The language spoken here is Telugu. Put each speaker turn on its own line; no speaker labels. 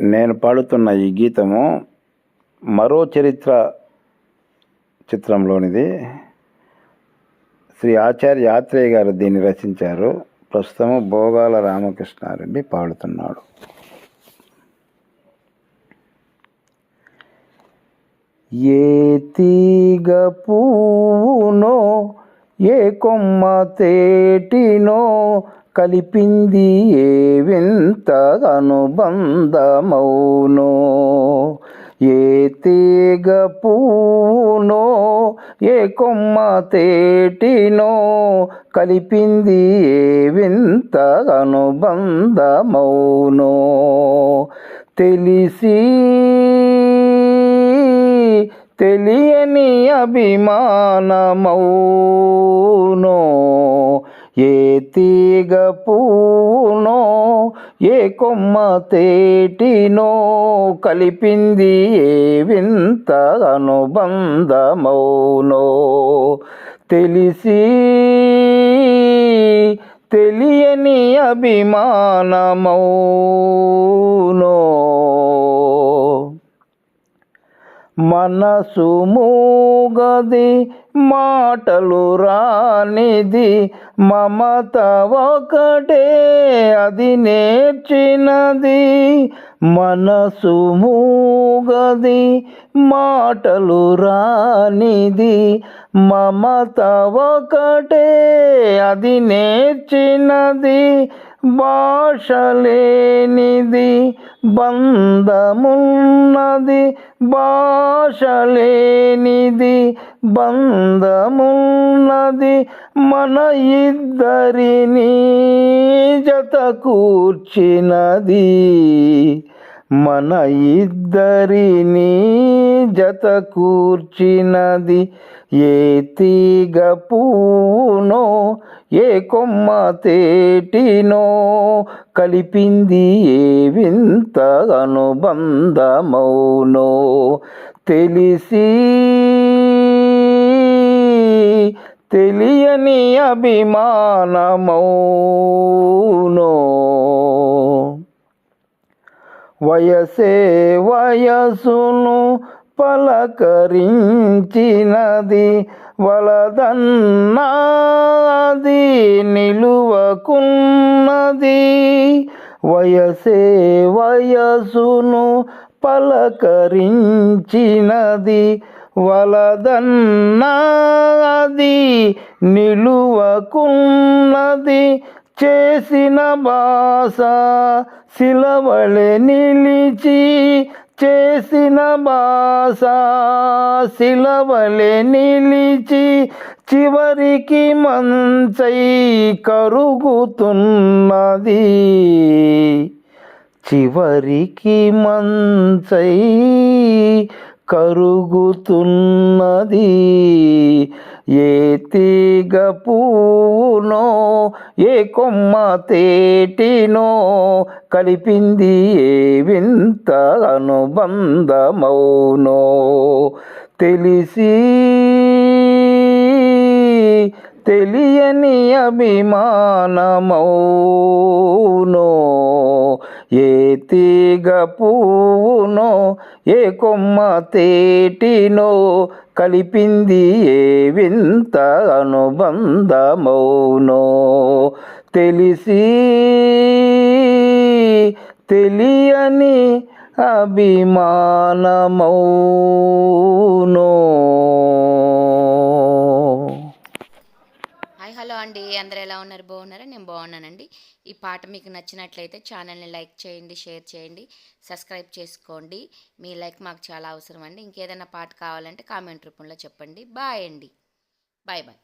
నేను పాడుతున్న ఈ గీతము మరో చరిత్ర చిత్రంలోనిది. శ్రీ ఆచార్య ఆత్రేయ గారు దీన్ని రచించారు. ప్రస్తుతము భోగాల రామకృష్ణారెడ్డి పాడుతున్నాడు. ఏ తీగ పూవునో ఏ కొమ్మ తేటినో కలిపింది ఏ వింత అనుబంధమౌనో? ఏ తీగ పూనో ఏ కొమ్మ తేటినో? కలిపింది ఏ వింత అనుబంధమౌనో? తెలిసి తెలియని అభిమానమౌనో? ఏ తీగ పూనో ఏ కొమ్మ తేటినో కలిపింది ఏ వింత అనుబంధమౌనో. తెలిసి తెలియని అభిమానమౌనో. మనసు మూగది మాటలు రానిది మమత ఒకటే అది నేర్చినది. మనసు మూగది మాటలు రానిది మమత ఒకటే అది నేర్చినది. భాష లేనిది బంధమున్నది. భాష లేనిది బంధమున్నది. మన ఇద్దరిని జత కూర్చినది మన ఇద్దరిని జత కూర్చినది ఏ తీగ పూనో ఏ కొమ్మ తేటినో కలిపింది ఏ వింత అనుబంధమౌనో తెలిసి తెలియని అభిమానమౌనో వయసే వయసును పలకరించినది వలదన్నది నిలువకున్నది. వయసే వయసును పలకరించినది వలదన్నది నిలువకున్నది చేసిన బాస శిలవళె నిలిచి చేసిన బాస శిలవలె నిలిచి చివరికి మంచై కరుగుతున్నది. చివరికి మంచై కరుగుతున్నది. ఏ తీగ పూనో ఏ కొమ్మ తేటినో కలిపింది ఏ వింత అనుబంధమౌనో. తెలిసి తెలియని అభిమానమౌ తీగ పూనో ఏ కొమ్మ తేటినో కలిపింది ఏ వింత అనుబంధమౌనో. తెలిసి తెలియని అభిమానమౌనో.
అందరూ ఎలా ఉన్నారు? బాగున్నారా? నేను బాగున్నానండి. ఈ పాట మీకు నచ్చినట్లయితే ఛానల్ని లైక్ చేయండి షేర్ చేయండి సబ్స్క్రైబ్ చేసుకోండి. మీ లైక్ మాకు చాలా అవసరం అండి. ఇంకేదైనా పాట కావాలంటే కామెంట్ రూపంలో చెప్పండి. బాయ్ అండి. Bye bye.